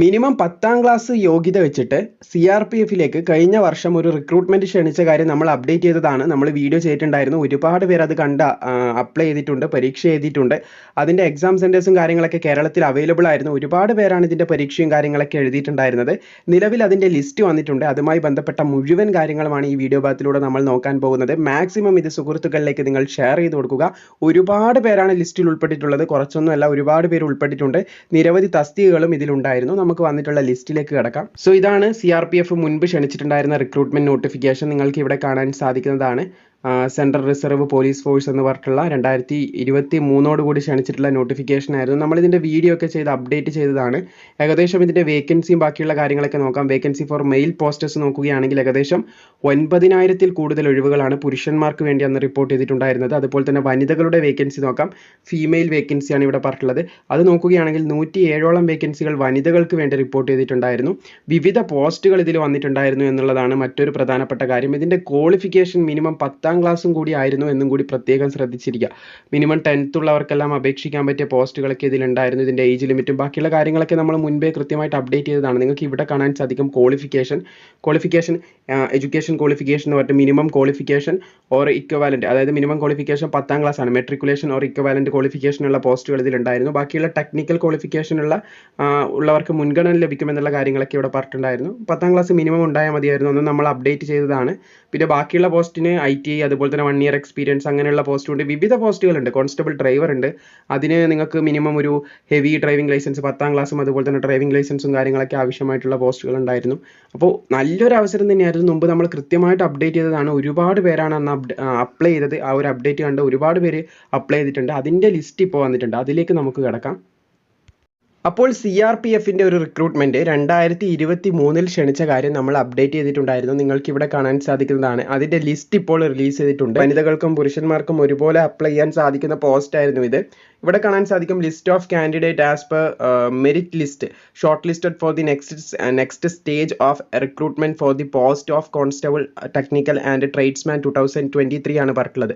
Minimum പത്താം class യോഗ്യത വെച്ചിട്ട് സി ആർ പി എഫിലേക്ക് കഴിഞ്ഞ വർഷം ഒരു റിക്രൂട്ട്മെന്റ് ക്ഷണിച്ച കാര്യം നമ്മൾ അപ്ഡേറ്റ് ചെയ്തതാണ്. നമ്മൾ വീഡിയോ ചെയ്തിട്ടുണ്ടായിരുന്നു. ഒരുപാട് പേര് അത് കണ്ട അപ്ലൈ ചെയ്തിട്ടുണ്ട് പരീക്ഷ എഴുതിയിട്ടുണ്ട്. അതിന്റെ എക്സാം സെന്റേഴ്സും കാര്യങ്ങളൊക്കെ കേരളത്തിൽ അവൈലബിൾ ആയിരുന്നു. ഒരുപാട് പേരാണ് ഇതിന്റെ പരീക്ഷയും കാര്യങ്ങളൊക്കെ എഴുതിയിട്ടുണ്ടായിരുന്നത്. നിലവിൽ അതിന്റെ ലിസ്റ്റ് വന്നിട്ടുണ്ട്. അതുമായി ബന്ധപ്പെട്ട മുഴുവൻ കാര്യങ്ങളുമാണ് ഈ വീഡിയോ ഭാഗത്തിലൂടെ നമ്മൾ നോക്കാൻ പോകുന്നത്. മാക്സിമം ഇത് സുഹൃത്തുക്കളിലേക്ക് നിങ്ങൾ ഷെയർ ചെയ്ത് കൊടുക്കുക. ഒരുപാട് പേരാണ് ലിസ്റ്റിൽ ഉൾപ്പെട്ടിട്ടുള്ളത്. കുറച്ചൊന്നുമല്ല ഒരുപാട് പേര് ഉൾപ്പെട്ടിട്ടുണ്ട്. നിരവധി തസ്തികകളും ഇതിലുണ്ടായിരുന്നു. നമുക്ക് വന്നിട്ടുള്ള ലിസ്റ്റിലേക്ക് കിടക്കാം. സോ ഇതാണ് സി ആർ പി എഫ് മുൻപ് ക്ഷണിച്ചിട്ടുണ്ടായിരുന്ന റിക്രൂട്ട്മെന്റ് നോട്ടിഫിക്കേഷൻ നിങ്ങൾക്ക് ഇവിടെ കാണാൻ സാധിക്കുന്നതാണ്. സെൻട്രൽ റിസർവ് പോലീസ് ഫോഴ്സ് എന്ന് പറഞ്ഞിട്ടുള്ള രണ്ടായിരത്തി ഇരുപത്തി മൂന്നോട് കൂടി ക്ഷണിച്ചിട്ടുള്ള നോട്ടിഫിക്കേഷൻ ആയിരുന്നു. നമ്മൾ ഇതിന്റെ വീഡിയോ ഒക്കെ ചെയ്ത് അപ്ഡേറ്റ് ചെയ്തതാണ്. ഏകദേശം ഇതിന്റെ വേക്കൻസിയും ബാക്കിയുള്ള കാര്യങ്ങളൊക്കെ നോക്കാം. വേക്കൻസി ഫോർ മെയിൽ പോസ്റ്റേഴ്സ് നോക്കുകയാണെങ്കിൽ ഏകദേശം ഒൻപതിനായിരത്തിൽ കൂടുതൽ ഒഴിവുകളാണ് പുരുഷന്മാർക്ക് വേണ്ടി അന്ന് റിപ്പോർട്ട് ചെയ്തിട്ടുണ്ടായിരുന്നത്. അതുപോലെ തന്നെ വനിതകളുടെ വേക്കൻസി നോക്കാം. ഫീമെയിൽ വേക്കൻസിയാണ് ഇവിടെ പറഞ്ഞിട്ടുള്ളത്. അത് നോക്കുകയാണെങ്കിൽ നൂറ്റി ഏഴോളം വേക്കൻസികൾ വനിതകൾക്ക് വേണ്ടി റിപ്പോർട്ട് ചെയ്തിട്ടുണ്ടായിരുന്നു. വിവിധ പോസ്റ്റുകൾ ഇതിൽ വന്നിട്ടുണ്ടായിരുന്നു എന്നുള്ളതാണ് മറ്റൊരു പ്രധാനപ്പെട്ട കാര്യം. ഇതിന്റെ ക്വാളിഫിക്കേഷൻ മിനിമം പത്താം ക്ലാസ്സും കൂടി ആയിരുന്നു എന്നും കൂടി പ്രത്യേകം ശ്രദ്ധിച്ചിരിക്കുക. മിനിമം ടെൻത്ത് ഉള്ളവർക്കെല്ലാം അപേക്ഷിക്കാൻ പറ്റിയ പോസ്റ്റുകളൊക്കെ ഇതിലുണ്ടായിരുന്നു. ഇതിന്റെ ഏജ് ലിമിറ്റും ബാക്കിയുള്ള കാര്യങ്ങളൊക്കെ നമ്മൾ മുൻപേ കൃത്യമായിട്ട് അപ്ഡേറ്റ് ചെയ്തതാണ്. നിങ്ങൾക്ക് ഇവിടെ കാണാൻ സാധിക്കും ക്വാളിഫിക്കേഷൻ ക്വാളിഫിക്കേഷൻ എഡ്യൂക്കേഷൻ ക്വാളിഫിക്കേഷൻ എന്ന് പറഞ്ഞിട്ട് മിനിമം ക്വാളിഫിക്കേഷൻ ഓർ ഇക്വവാലന്റ് അതായത് മിനിമം ക്വാളിഫിക്കേഷൻ പത്താം ക്ലാസ് ആണ്. മെട്രിക്കുലേഷൻ ഓർ ഇക്വവാലന്റ് ക്വാളിഫിക്കേഷൻ ഉള്ള പോസ്റ്റുകൾ ഇതിലുണ്ടായിരുന്നു. ബാക്കിയുള്ള ടെക്നിക്കൽ ക്വാളിഫിക്കേഷൻ ഉള്ള ഉള്ളവർക്ക് മുൻഗണന ലഭിക്കുമെന്നുള്ള കാര്യങ്ങളൊക്കെ ഇവിടെ പറഞ്ഞിട്ടുണ്ടായിരുന്നു. പത്താം ക്ലാസ് മിനിമം ഉണ്ടായാൽ മതിയായിരുന്നു. അന്ന് നമ്മൾ അപ്ഡേറ്റ് ചെയ്തതാണ്. പിന്നെ ബാക്കിയുള്ള പോസ്റ്റിന് ഐ ടി അതുപോലെ തന്നെ വൺ ഇയർ എക്സ്പീരിയൻസ് അങ്ങനെയുള്ള പോസ്റ്റ് ഉണ്ട്. വിവിധ പോസ്റ്റുകളുണ്ട് കോൺസ്റ്റബിൾ ഡ്രൈവർ ഉണ്ട്. അതിന് നിങ്ങൾക്ക് മിനിമം ഒരു ഹെവി ഡ്രൈവിംഗ് ലൈസൻസ് പത്താം ക്ലാസ്സും അതുപോലെ തന്നെ ഡ്രൈവിംഗ് ലൈസൻസും കാര്യങ്ങളൊക്കെ ആവശ്യമായിട്ടുള്ള പോസ്റ്റുകൾ ഉണ്ടായിരുന്നു. അപ്പോൾ നല്ലൊരു അവസരം തന്നെയായിരുന്നു മുമ്പ് നമ്മൾ കൃത്യമായിട്ട് അപ്ഡേറ്റ് ചെയ്തതാണ്. ഒരുപാട് പേരാണ് അന്ന് അപ്ലൈ ചെയ്തത്. ആ ഒരു അപ്ഡേറ്റ് കണ്ട് ഒരുപാട് പേര് അപ്ലൈ ചെയ്തിട്ടുണ്ട്. അതിന്റെ ലിസ്റ്റ് ഇപ്പോൾ വന്നിട്ടുണ്ട്. അതിലേക്ക് നമുക്ക് കിടക്കാം. അപ്പോൾ സി ആർ പി എഫിന്റെ ഒരു റിക്രൂട്ട്മെന്റ് രണ്ടായിരത്തി ഇരുപത്തി മൂന്നിൽ ക്ഷണിച്ച കാര്യം നമ്മൾ അപ്ഡേറ്റ് ചെയ്തിട്ടുണ്ടായിരുന്നു. നിങ്ങൾക്ക് ഇവിടെ കാണാൻ സാധിക്കുന്നതാണ്. അതിന്റെ ലിസ്റ്റ് ഇപ്പോൾ റിലീസ് ചെയ്തിട്ടുണ്ട്. വനിതകൾക്കും പുരുഷന്മാർക്കും ഒരുപോലെ അപ്ലൈ ചെയ്യാൻ സാധിക്കുന്ന പോസ്റ്റ് ആയിരുന്നു ഇത്. ഇവിടെ കാണാൻ സാധിക്കും list of candidate as per merit list short listed for the next next stage of recruitment for the post of constable technical and tradesman two thousand twenty three ആണ് പറഞ്ഞിട്ടുള്ളത്.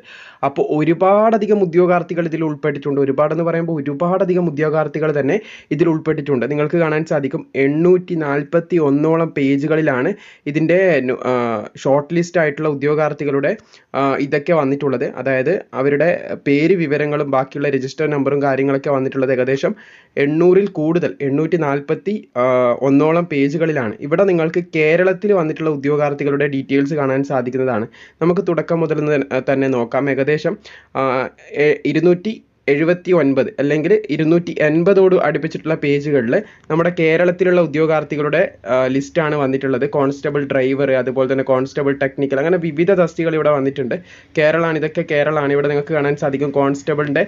അപ്പോൾ ഒരുപാടധികം ഉദ്യോഗാർത്ഥികൾ ഇതിൽ ഉൾപ്പെട്ടിട്ടുണ്ട്. ഒരുപാടെന്ന് പറയുമ്പോൾ ഒരുപാടധികം ഉദ്യോഗാർത്ഥികൾ തന്നെ ഇതിൽ ഉൾപ്പെട്ടിട്ടുണ്ട്. നിങ്ങൾക്ക് കാണാൻ സാധിക്കും എണ്ണൂറ്റി നാൽപ്പത്തി ഒന്നോളം പേജുകളിലാണ് ഇതിന്റെ ഷോർട്ട് ലിസ്റ്റ് ആയിട്ടുള്ള ഉദ്യോഗാർത്ഥികളുടെ ഇതൊക്കെ വന്നിട്ടുള്ളത്. അതായത് അവരുടെ പേര് വിവരങ്ങളും ബാക്കിയുള്ള രജിസ്റ്റർ നമ്പറും കാര്യങ്ങളൊക്കെ വന്നിട്ടുള്ളത് ഏകദേശം എണ്ണൂറിൽ കൂടുതൽ എണ്ണൂറ്റി നാൽപ്പത്തി ഒന്നോളം പേജുകളിലാണ്. ഇവിടെ നിങ്ങൾക്ക് കേരളത്തിൽ വന്നിട്ടുള്ള ഉദ്യോഗാർത്ഥികളുടെ ഡീറ്റെയിൽസ് കാണാൻ സാധിക്കുന്നതാണ്. നമുക്ക് തുടക്കം മുതൽ തന്നെ നോക്കാം. ഏകദേശം ഇരുന്നൂറ്റി എഴുപത്തി ഒൻപത് അല്ലെങ്കിൽ ഇരുന്നൂറ്റി എൺപതോട് അടുപ്പിച്ചിട്ടുള്ള പേജുകളിൽ നമ്മുടെ കേരളത്തിലുള്ള ഉദ്യോഗാർത്ഥികളുടെ ലിസ്റ്റാണ് വന്നിട്ടുള്ളത്. കോൺസ്റ്റബിൾ ഡ്രൈവർ അതുപോലെ തന്നെ കോൺസ്റ്റബിൾ ടെക്നിക്കൽ അങ്ങനെ വിവിധ തസ്തികൾ ഇവിടെ വന്നിട്ടുണ്ട്. കേരളമാണ് ഇതൊക്കെ കേരളമാണ് ഇവിടെ നിങ്ങൾക്ക് കാണാൻ സാധിക്കും. കോൺസ്റ്റബിളിന്റെ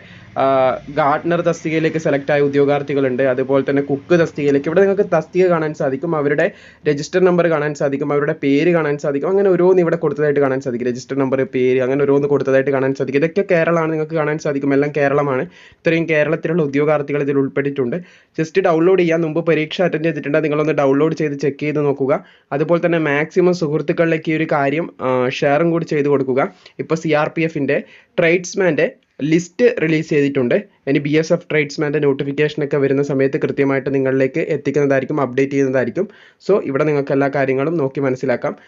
ഗാർഡനർ തസ്തികയിലേക്ക് സെലക്ട് ആയ ഉദ്യോഗാർത്ഥികളുണ്ട്. അതുപോലെ തന്നെ കുക്ക് തസ്തികയിലേക്ക്. ഇവിടെ നിങ്ങൾക്ക് തസ്തിക കാണാൻ സാധിക്കും. അവരുടെ രജിസ്റ്റർ നമ്പർ കാണാൻ സാധിക്കും. അവരുടെ പേര് കാണാൻ സാധിക്കും. അങ്ങനെ ഓരോന്ന് ഇവിടെ കൊടുത്തതായിട്ട് കാണാൻ സാധിക്കും. രജിസ്റ്റർ നമ്പർ പേര് അങ്ങനെ ഓരോന്ന് കൊടുത്തതായിട്ട് കാണാൻ സാധിക്കും. ഇതൊക്കെ കേരളമാണ് നിങ്ങൾക്ക് കാണാൻ സാധിക്കും. എല്ലാം കേരളമാണ്. ആണ് ഇത്രയും കേരളത്തിലുള്ള ഉദ്യോഗാർത്ഥികൾ ഇതിൽ ഉൾപ്പെട്ടിട്ടുണ്ട്. ജസ്റ്റ് ഡൗൺലോഡ് ചെയ്യാൻ മുമ്പ് പരീക്ഷ അറ്റൻഡ് നിങ്ങൾ നിങ്ങളൊന്ന് ഡൗൺലോഡ് ചെയ്ത് ചെക്ക് ചെയ്ത് നോക്കുക. അതുപോലെ തന്നെ മാക്സിമം സുഹൃത്തുക്കളിലേക്ക് ഈ ഒരു കാര്യം ഷെയറും കൂടി ചെയ്ത് കൊടുക്കുക. ഇപ്പോൾ സി ആർ പി എഫിന്റെ ട്രേഡ്സ്മാന്റെ ലിസ്റ്റ് റിലീസ് ചെയ്തിട്ടുണ്ട്. ഇനി ബി എസ് എഫ് ട്രേഡ്സ്മാന്റെ നോട്ടിഫിക്കേഷനൊക്കെ വരുന്ന സമയത്ത് കൃത്യമായിട്ട് നിങ്ങളിലേക്ക് എത്തിക്കുന്നതായിരിക്കും അപ്ഡേറ്റ് ചെയ്യുന്നതായിരിക്കും. സോ ഇവിടെ നിങ്ങൾക്ക് എല്ലാ കാര്യങ്ങളും നോക്കി മനസ്സിലാക്കാം.